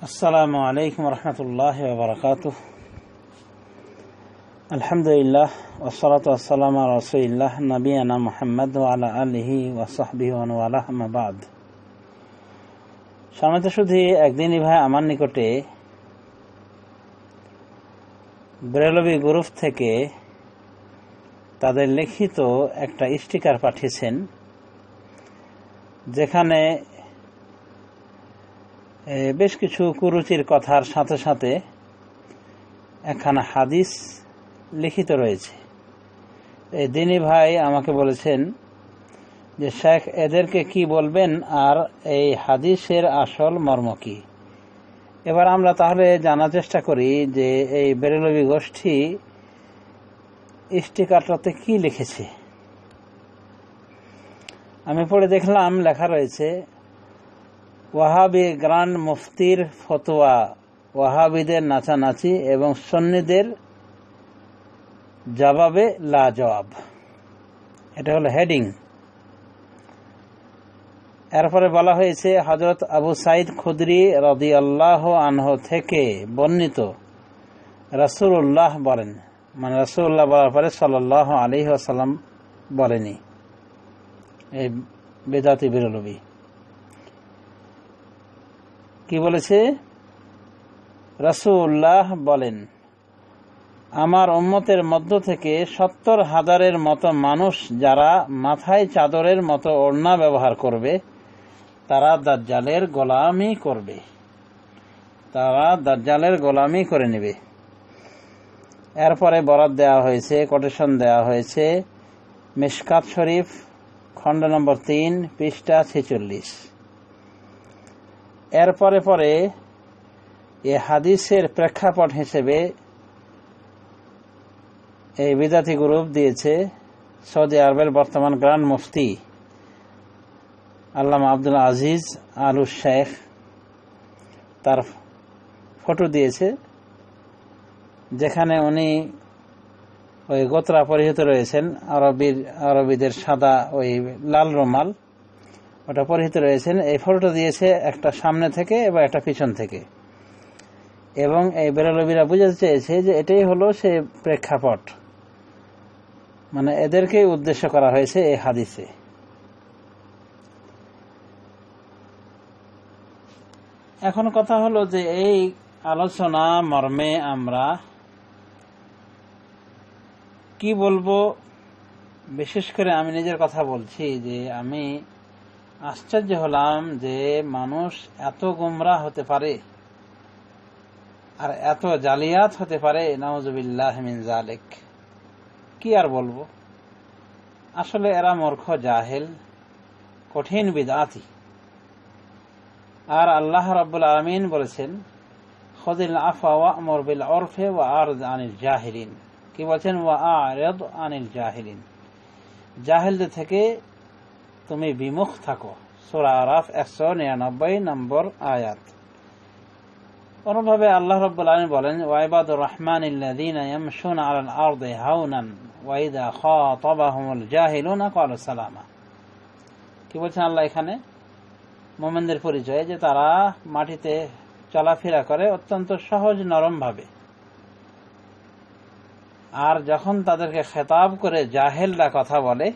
আলাইকুম রহমতুল্লাহ বারকাত আলহামদুলিল্লাহ ওসরাত মোহাম্মদ আলা আলহি সামনে তো শুধু একদিনই ভাই আমার নিকটে ব্রেলবি গ্রুপ থেকে তাদের লিখিত একটা স্টিকার পাঠিয়েছেন যেখানে বেশ কিছু কুরুচির কথার সাথে সাথে একখানা হাদিস লিখিত রয়েছে। এই দিনী ভাই আমাকে বলেছেন যে, শেখ, এদেরকে কি বলবেন? আর এই হাদিসের আসল মর্ম কি? এবার আমরা তাহলে জানার চেষ্টা করি যে, এই বেরেলবি গোষ্ঠী স্টিকারটাতে কি লিখেছে। আমি পড়ে দেখলাম, লেখা রয়েছে ওয়াহাবি গ্রান্ড মুফতির ফতোয়া, ওয়াহাবিদের নাচানাচি এবং সন্নিদের জবাবে লা জবাব এটা হলো হেডিং। এরপরে বলা হয়েছে হজরত আবু সাইদ খুদরি রদি আল্লাহ আনহ থেকে বর্ণিত রাসুল্লাহ বলেন মানে রাসুল্লাহ বলার পরে সাল্লাহ আলী আসাল্লাম বলেনি। এই বেদাতি বিরলবী কি বলেছে? রাসুল্লাহ বলেন, আমার উম্মতের মধ্য থেকে সত্তর হাজারের মতো মানুষ যারা মাথায় চাদরের মতো ওড়না ব্যবহার করবে, তারা দাজ্জালের গোলামি করবে। তারা দাজ্জালের গোলামি করে নেবে। এরপরে বরাদ দেওয়া হয়েছে কোটেশন দেওয়া হয়েছে, মিশকাত শরীফ, খণ্ড নম্বর তিন, পৃষ্ঠা ছেচল্লিশ। এরপরে পরে এ হাদিসের প্রেক্ষাপট হিসেবে এই বিদাতি গ্রুপ দিয়েছে সৌদি আরবের বর্তমান গ্রান্ড মুফতি আল্লামা আব্দুল আজিজ আলু শেখ তার ফটো দিয়েছে, যেখানে উনি ওই গোত্রা পরিহিত রয়েছেন আরবির আরবিদের সাদা ওই লাল রুমাল। ওটা পরিহিত রয়েছেন এই ফটোটা দিয়েছে একটা সামনে থেকে এবং একটা পিছন থেকে। এবং এই বেরলবিরা বুঝাতে চেয়েছে যে এটাই হলো সে প্রেক্ষাপট। মানে এদেরকেই উদ্দেশ্য করা হয়েছে এই হাদিসে। এখন কথা হলো যে এই আলোচনা মর্মে আমরা কি বলব? বিশেষ করে আমি নিজের কথা বলছি যে আমি আশ্চর্য হলাম যে মানুষ এত গুমরা হতে পারে আর এত জালিয়াত হতে পারে নওয়াজবিল্লাহ জালেক কি আর বলব? আসলে এরা মূর্খ, জাহেল, কঠিন বিদাতি। আর আল্লাহ রাব্বুল আলমিন বলেছেন খদিল আফা ওয়া আমর অরফে ওয়া আর আনিল জাহিলিন। কি বলছেন? ওয়া আরেদ আনিল জাহিলিন। জাহেলদের থেকে তুমি বিমুখ থাকো। সোরা আরাফ একশো নিরানব্বই নম্বর আয়াত। অনুভাবে আল্লাহ রব্বুল আলম বলেন ওয়াইবাদুর রহমান ইয়ামশুনা আলাল আরদি হাওনান ওয়া ইযা খাতাবাহুমুল জাহিলুনা ক্বালু সালামা। কি বলছেন আল্লাহ এখানে? মোমেনদের পরিচয় যে তারা মাটিতে চলাফেরা করে অত্যন্ত সহজ নরম ভাবে আর যখন তাদেরকে খেতাব করে জাহেলরা কথা বলে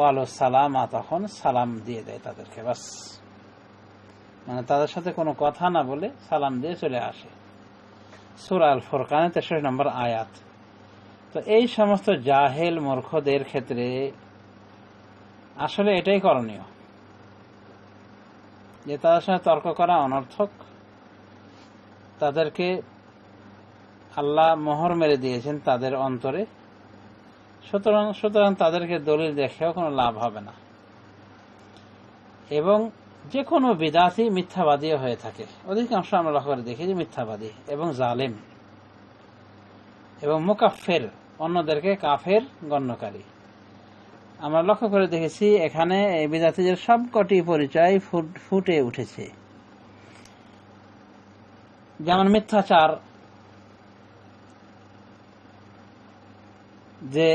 কল সালামা, তখন সালাম দিয়ে দেয় তাদেরকে, বাস। মানে তাদের সাথে কোনো কথা না বলে সালাম দিয়ে চলে আসে। সুর আল ফোরকানে তেষট্টি নম্বর আয়াত। তো এই সমস্ত জাহেল মূর্খদের ক্ষেত্রে আসলে এটাই করণীয়। যে তাদের সঙ্গে তর্ক করা অনর্থক। তাদেরকে আল্লাহ মোহর মেরে দিয়েছেন তাদের অন্তরে। সুতরাং সুতরাং তাদেরকে দলিল দেখেও কোনো লাভ হবে না। এবং যে কোনো বিদাতি মিথ্যাবাদী হয়ে থাকে। অধিকাংশ আমরা লক্ষ্য করে দেখি যে মিথ্যাবাদী এবং জালেম এবং মুকাফের, অন্যদেরকে কাফের গণ্যকারী। আমরা লক্ষ্য করে দেখেছি এখানে এই বিদাতিদের সবকটি পরিচয় ফুটে উঠেছে। যেমন মিথ্যাচার যে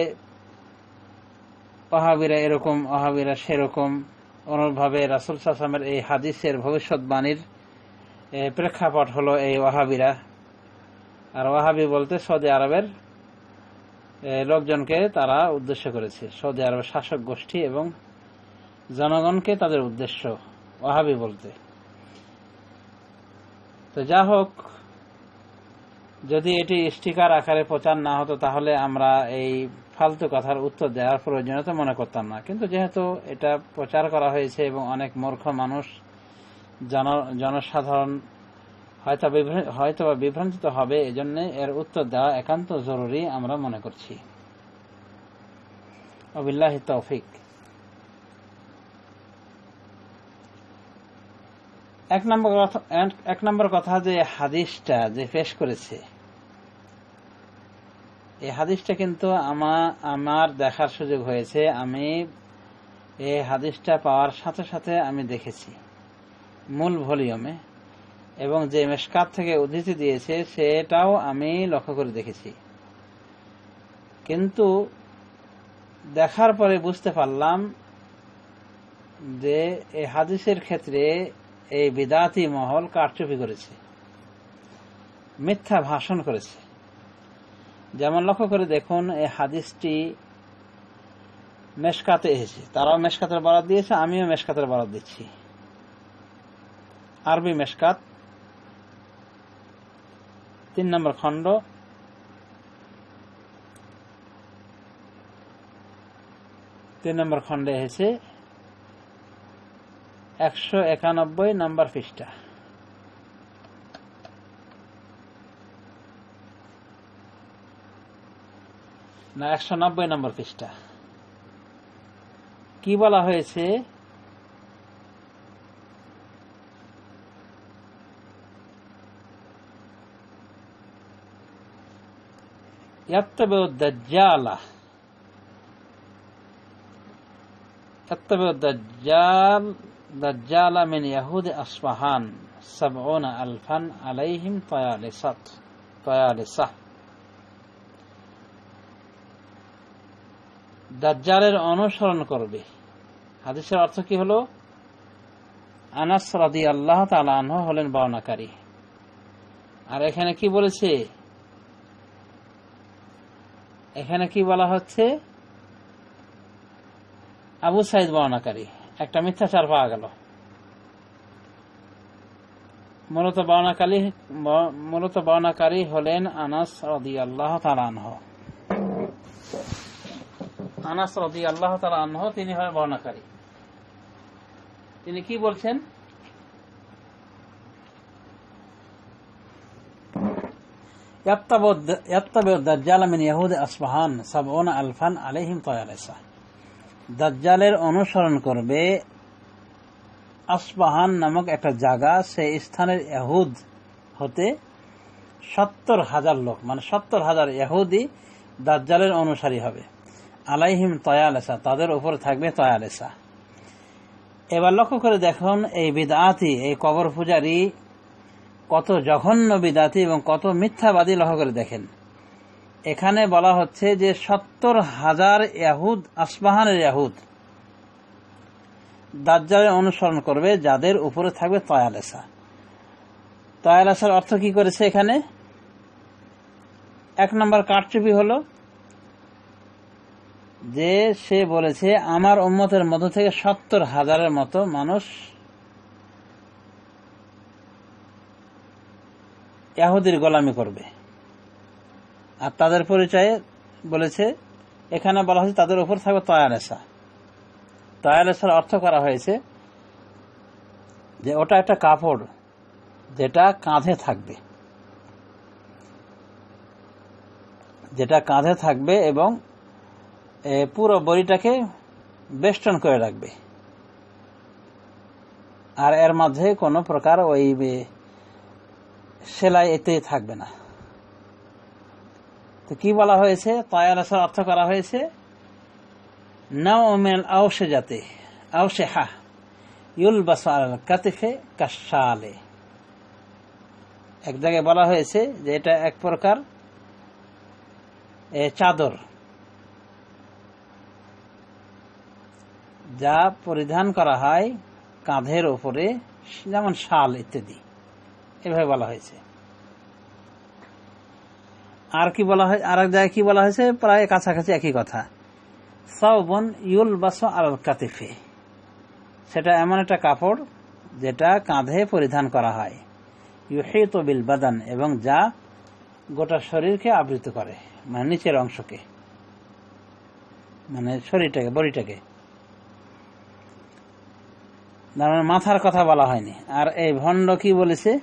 অহাবিরা এরকম অহাবিরা সেরকম, অনুরূপভাবে রাসুল সাসামের এই হাদিসের ভবিষ্যৎবাণীর প্রেক্ষাপট হলো এই ওয়াহাবিরা। আর ওয়াহাবি বলতে সৌদি আরবের লোকজনকে তারা উদ্দেশ্য করেছে। সৌদি আরবের শাসক গোষ্ঠী এবং জনগণকে তাদের উদ্দেশ্য, ওয়াহাবি বলতে। তো যা হোক যদি এটি স্টিকার আকারে প্রচার না হতো, তাহলে আমরা এই ফালতু কথার উত্তর দেওয়ার প্রয়োজনীয়তা মনে করতাম না। কিন্তু যেহেতু এটা প্রচার করা হয়েছে এবং অনেক মূর্খ মানুষ, জন, জনসাধারণ হয়তো হয়তো বিভ্রান্তিত হবে, এজন্য এর উত্তর দেওয়া একান্ত জরুরি আমরা মনে করছি। তৌফিক। এক নম্বর এক নম্বর কথা যে হাদিসটা যে পেশ করেছে এই হাদিসটা কিন্তু আমার আমার দেখার সুযোগ হয়েছে। আমি এই হাদিসটা পাওয়ার সাথে সাথে আমি দেখেছি। মূল ভলিউমে। এবং যে মেশকাত থেকে উদ্ধৃতি দিয়েছে, সেটাও আমি লক্ষ্য করে দেখেছি। কিন্তু দেখার পরে বুঝতে পারলাম যে এই হাদিসের ক্ষেত্রে এই বিদাতি মহল কারচুপি করেছে। মিথ্যা ভাষণ করেছে। যেমন লক্ষ্য করে দেখুন, এই হাদিসটি মেশকাতে এসেছে। তারাও মেশকাতের বরাদ দিয়েছে, আমিও মেশকাতের বরাদ দিচ্ছি। আরবি মেশকাত, তিন নম্বর খণ্ড। তিন নম্বর খণ্ডে এসেছে, একশো একানব্বই নম্বর পৃষ্ঠা। না একশো নব্বই নম্বর পৃষ্ঠা কি বলা হয়েছে يتبع الدجال يتبع الدجال دجال من يهود أصفهان سبعون ألفا عليهم طيالسة طيالسة দাজ্জালের অনুসরণ করবে। হাদিসের অর্থ কি হলো? আনাস রাদি আল্লাহ তালাহ হলেন বর্ণাকারী। আর এখানে কি বলেছে? এখানে কি বলা হচ্ছে? আবু সাইদ বর্ণাকারী। একটা মিথ্যাচার পাওয়া গেল। মূলত বর্ণাকারী মূলত বর্ণাকারী হলেন আনাস রদি আল্লাহ তালানহ আনাস রবি আল্লাহ আনহ, তিনি হয় বর্ণাকারী। তিনি কি বলছেন? দাজ্জালের অনুসরণ করবে আসবাহান নামক একটা জায়গা, সেই স্থানের এহুদ হতে সত্তর হাজার লোক মানে সত্তর হাজার এহুদি দাজ্জালের অনুসারী হবে। আলাইহিম তয়ালেসা, তাদের উপরে থাকবে তয়ালেসা। এবার লক্ষ্য করে দেখুন, এই বিদাতি, এই কবর পূজারী কত জঘন্য বিদাতি এবং কত মিথ্যাবাদী লক্ষ্য করে দেখেন। এখানে বলা হচ্ছে যে সত্তর হাজার ইয়াহুদ, আসবাহানের ইয়াহুদ দাজ্জালের অনুসরণ করবে, যাদের উপরে থাকবে তয়ালেসা। তয়ালেসার অর্থ কি করেছে এখানে? এক নম্বর কারচুপি হলো যে সে বলেছে, আমার উম্মতের মধ্য থেকে সত্তর হাজারের মতো মানুষ ইয়াহুদির গোলামি করবে। আর তাদের পরিচয়ে বলেছে, এখানে বলা হয়েছে তাদের উপর থাকবে তয়ালেসা তয়ালেসার অর্থ করা হয়েছে যে ওটা একটা কাপড় যেটা কাঁধে থাকবে। যেটা কাঁধে থাকবে এবং পুরো বড়িটাকে বেষ্টন করে রাখবে। আর এর মাঝে কোনো প্রকার ওই সেলাই এতে থাকবে না। তো কি বলা হয়েছে? তয়ালাসার অর্থ করা হয়েছে নাওমেল আউসে যাতে আউসে হা ইউল বাসাল কাতিফে কাশালে। এক জায়গায় বলা হয়েছে যে এটা এক প্রকার চাদর। যা পরিধান করা হয় কাঁধের ওপরে, যেমন শাল ইত্যাদি। এভাবে বলা হয়েছে। আর কি বলা হয় আর এক জায়গায় কি বলা হয়েছে? প্রায় কাছাকাছি একই কথা। সাউবন ইউল বাস আল কাতিফে। সেটা এমন একটা কাপড় যেটা কাঁধে পরিধান করা হয়। ইউহিত বিল বাদান এবং যা গোটা শরীরকে আবৃত করে মানে নিচের অংশকে। মানে শরীরটাকে, বডিটাকে। মাথার কথা বলা হয়নি। আর এই ভণ্ড কি বলেছে?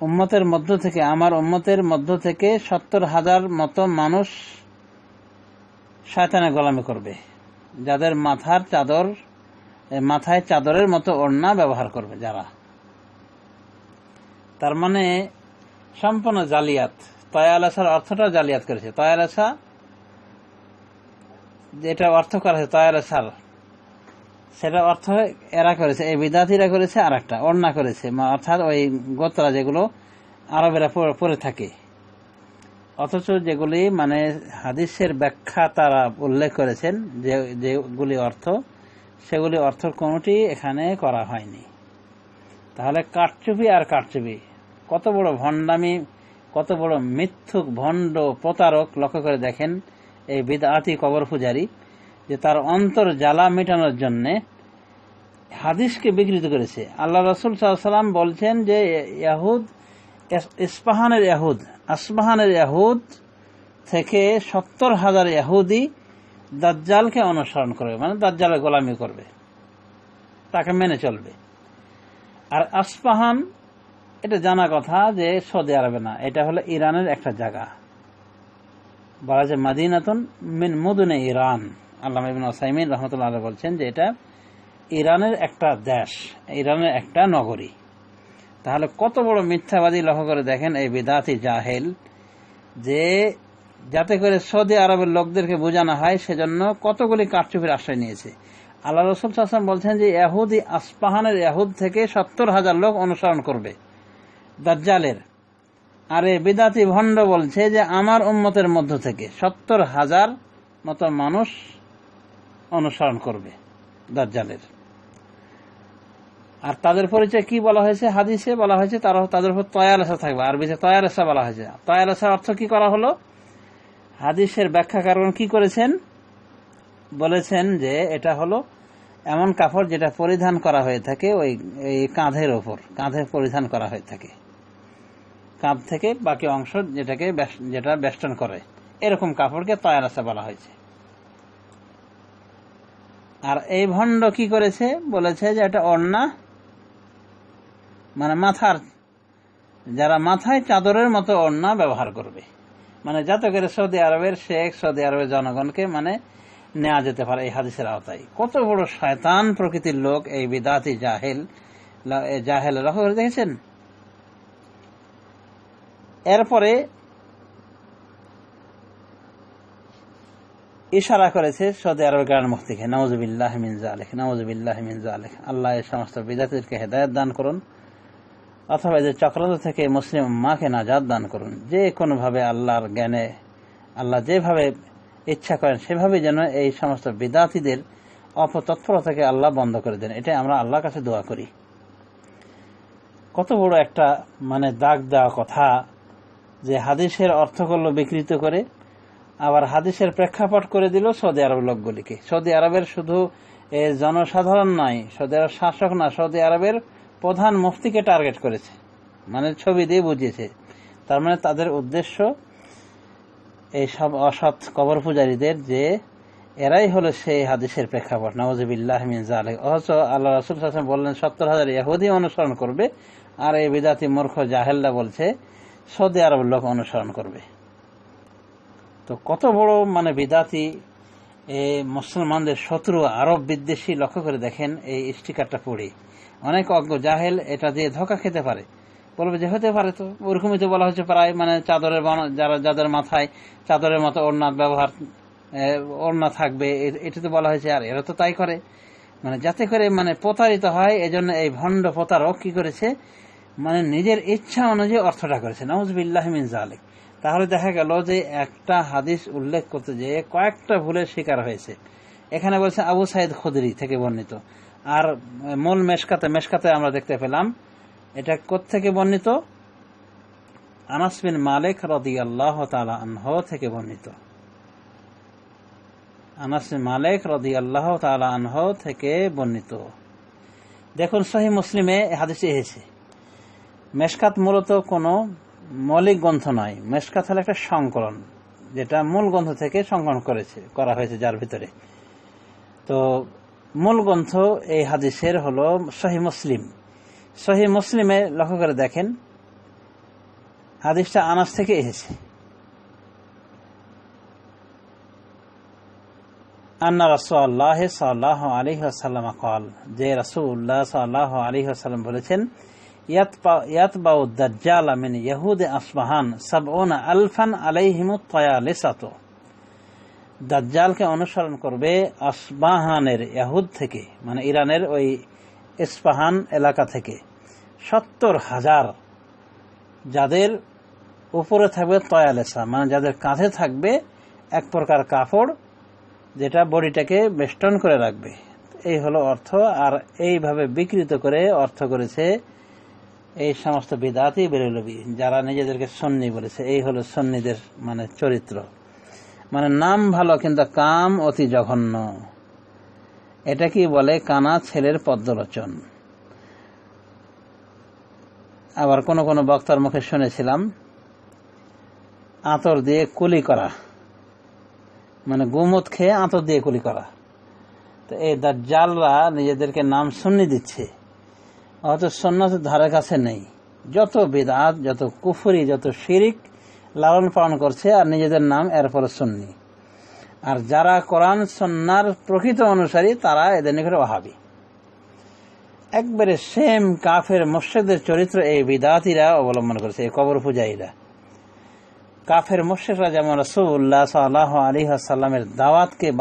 উম্মতের মধ্য থেকে, আমার উম্মতের মধ্য থেকে সত্তর হাজার মতো মানুষ শয়তানে গোলামি করবে। যাদের মাথার চাদর মাথায় চাদরের মতো ওড়না ব্যবহার করবে যারা। তার মানে সম্পূর্ণ জালিয়াত। তয়ালাসার অর্থটা জালিয়াত করেছে। তয়ালাসা যেটা অর্থ করা হয়েছে তয়ালাসার সেটা অর্থ এরা করেছে, এই বিদ্যার্থীরা করেছে আর একটা অন্যা করেছে অর্থাৎ ওই গোত্রা যেগুলো আরবেরা পরে- থাকে। অথচ যেগুলি মানে হাদিসের ব্যাখ্যা তারা উল্লেখ করেছেন, যে, যেগুলি অর্থ, সেগুলি অর্থ কোনোটি এখানে করা হয়নি। তাহলে কারচুপি আর কারচুপি কত বড় ভণ্ডামি, কত বড় মিথ্যুক, ভণ্ড, প্রতারক, লক্ষ্য করে দেখেন এই বিদআতি কবর পূজারী, যে তার অন্তর জ্বালা মেটানোর জন্য হাদিসকে বিকৃত করেছে। আল্লাহ রসুল সাল্লাম বলছেন যে, ইয়াহুদ ইস- ইস্পাহানের ইয়াহুদ আসবাহানের ইয়াহুদ থেকে সত্তর হাজার ইয়াহুদি দাজ্জালকে অনুসরণ করবে মানে দাজ্জালের গোলামি করবে, তাকে মেনে চলবে। আর আসপাহান, এটা জানা কথা যে সৌদি আরবে না, এটা হলো ইরানের একটা জায়গা। বলা যায় মাদিনাতুন মিন মুদুনে ইরান। আল্লাহ ইবিন ওসাইমিন রহমতুল্লাহ আলাইহি বলছেন যে এটা ইরানের একটা দেশ, ইরানের একটা নগরী। তাহলে কত বড় মিথ্যাবাদী লক্ষ্য করে দেখেন এই বিদাতি জাহেল যে যাতে করে সৌদি আরবের লোকদেরকে বোঝানো হয়, সেজন্য কতগুলি কারচুপির আশ্রয় নিয়েছে। আল্লাহ রসুল সাসম বলছেন যে ইয়াহুদি আসপাহানের ইয়াহুদ থেকে সত্তর হাজার লোক অনুসরণ করবে। দাজ্জালের আর বিদাতি ভণ্ড বলছে যে আমার উম্মতের মধ্য থেকে সত্তর হাজার মতো মানুষ অনুসরণ করবে দাজ্জালের। আর তাদের পরিচয় কি বলা হয়েছে? হাদিসে বলা হয়েছে তারা তাদের উপর তয়ালেসা থাকবে। আরবিতে তয়ালেসা বলা হয়েছে। তয়ালেসার অর্থ কি করা হলো? হাদিসের ব্যাখ্যাকারগণ কি করেছেন? বলেছেন যে এটা হলো এমন কাপড় যেটা পরিধান করা হয়ে থাকে ওই কাঁধের ওপর কাঁধে পরিধান করা হয়ে থাকে। কাঁধ থেকে বাকি অংশ যেটাকে যেটা বেষ্টন করে। এরকম কাপড়কে তয়ারাসা বলা হয়েছে। আর এই ভণ্ড কি করেছে? বলেছে যে এটা অন্না মানে মাথার, যারা মাথায় চাদরের মতো ওড়না ব্যবহার করবে। মানে যাতে করে সৌদি আরবের শেখ, সৌদি আরবের জনগণকে মানে নেওয়া যেতে পারে এই হাদিসের আওতায়। কত বড় শয়তান প্রকৃতির লোক এই বিদাতি জাহেল জাহেল লক্ষ্য করে দেখেছেন? এরপরে ইশারা করেছে সৌদি আরবের গ্রান মুক্তিকে নওয়াজবিল্লাহ মিনজা আলেখ নওয়াজবিল্লাহ মিনজা আলেখ আল্লাহ এই সমস্ত বিদাতিরকে হেদায়ত দান করুন, অথবা এদের চক্রান্ত থেকে মুসলিম মাকে নাজাদ দান করুন। যে কোনোভাবে আল্লাহর জ্ঞানে, আল্লাহ যেভাবে ইচ্ছা করেন সেভাবে যেন এই সমস্ত বিদাতিদের অপতৎপরতাকে আল্লাহ বন্ধ করে দেন। এটাই আমরা আল্লাহর কাছে দোয়া করি। কত বড় একটা মানে দাগ দেওয়া কথা যে হাদিসের অর্থ করল বিকৃত করে, আবার হাদিসের প্রেক্ষাপট করে দিল সৌদি আরব লোকগুলিকে। সৌদি আরবের শুধু জনসাধারণ নয়, সৌদি আরব শাসক না, সৌদি আরবের প্রধান মুফতিকে টার্গেট করেছে। মানে ছবি দিয়ে বুঝিয়েছে। তার মানে তাদের উদ্দেশ্য এই সব অসৎ কবর পূজারীদের যে এরাই হলো সেই হাদিসের প্রেক্ষাপট। নওয়াজিবিল্লাহ মিন জালেক অথচ আল্লাহ রাসুল হাসান বললেন, সত্তর হাজার ইহুদি অনুসরণ করবে, আর এই বিদাতি মূর্খ জাহেল্লা বলছে সৌদি আরব লোক অনুসরণ করবে। তো কত বড় মানে বিদাতি মুসলমানদের শত্রু আরব বিদ্বেষী লক্ষ্য করে দেখেন এই স্টিকারটা পড়ে। অনেক অজ্ঞ জাহেল এটা দিয়ে ধোকা খেতে পারে। বলবে যে হতে পারে তো, ওরকমই তো বলা হচ্ছে প্রায় মানে চাদরের যারা যাদের মাথায় চাদরের মতো ওড়না ব্যবহার ওড়না থাকবে এটা তো বলা হয়েছে, আর এরা তো তাই করে। মানে যাতে করে মানে প্রতারিত হয়, এজন্য এই ভণ্ড প্রতারক কি করেছে মানে নিজের ইচ্ছা অনুযায়ী অর্থটা করেছে নওয়াজবিল্লাহ মিন জালেক তাহলে দেখা গেল যে একটা হাদিস উল্লেখ করতে যে কয়েকটা ভুলের শিকার হয়েছে। এখানে বলছে আবু সাইদ খুদরি থেকে বর্ণিত। আর মূল মেশকাতে মেশকাতে আমরা দেখতে পেলাম, এটা কোত্থেকে বর্ণিত? আনাস বিন মালিক রদি আল্লাহ আনহ থেকে বর্ণিত। আনাস মালিক রদি আল্লাহ আনহ থেকে বর্ণিত। দেখুন সহি মুসলিমে হাদিস এসেছে। মেশকাত মূলত কোন মৌলিক গ্রন্থ নয়। মেশকাত হলো একটা সংকলন, যেটা মূল গ্রন্থ থেকে সংকলন করেছে, করা হয়েছে যার ভিতরে। তো মূল গ্রন্থ এই হাদিসের হলো শহী মুসলিম। সহি মুসলিমে লক্ষ্য করে দেখেন, হাদিসটা আনাস থেকে এসেছে। আন্না রাসুল্লাহ সাল্লাহ আলহ সাল্লাম কল, যে রাসুল্লাহ সাল্লাহ আলহ সাল্লাম বলেছেন ইয়াতবাউ দাজ্জাল মিন ইয়াহুদ আসবাহান সাবউনা আলফান আলাইহিমুত তায়ালিসাত দাজ্জালকে অনুসরণ করবে আসবাহানের ইয়াহুদ থেকে মানে ইরানের ওই ইস্পাহান এলাকা থেকে। সত্তর হাজার যাদের উপরে থাকবে তয়ালেসা মানে যাদের কাঁধে থাকবে এক প্রকার কাপড় যেটা বডিটাকে বেষ্টন করে রাখবে। এই হলো অর্থ, আর এইভাবে বিকৃত করে অর্থ করেছে এই সমস্ত বিদাতি বেরুলবি যারা নিজেদেরকে সন্নি বলেছে। এই হলো সন্নিদের মানে চরিত্র। মানে নাম ভালো, কিন্তু কাম অতি জঘন্য। এটা কি বলে? কানা ছেলের পদ্মলোচন। আবার কোন কোন বক্তার মুখে শুনেছিলাম, আতর দিয়ে কুলি করা। মানে গুমত খেয়ে আতর দিয়ে কুলি করা। তো এই দাজ্জালরা নিজেদেরকে নাম সুন্নি দিচ্ছে। অথচ সন্ন্যাসের ধারে কাছে নেই। যত বেদাত, যত কুফুরি, যত শিরিক লালন পালন করছে আর নিজেদের নাম এরপরে সুন্নি। আর যারা কোরআন সন্ন্যার প্রকৃত অনুসারী, তারা এদের নিকটে ওহাবি। একবারে সেম কাফের মোর্শেকদের চরিত্র এই বিদাতিরা অবলম্বন করেছে, এই কবর পূজারীরা। কাফের মোর্শেকরা যেমন রসুল্লাহ সাল্লাহ আলী সাল্লামের দাওয়াতকে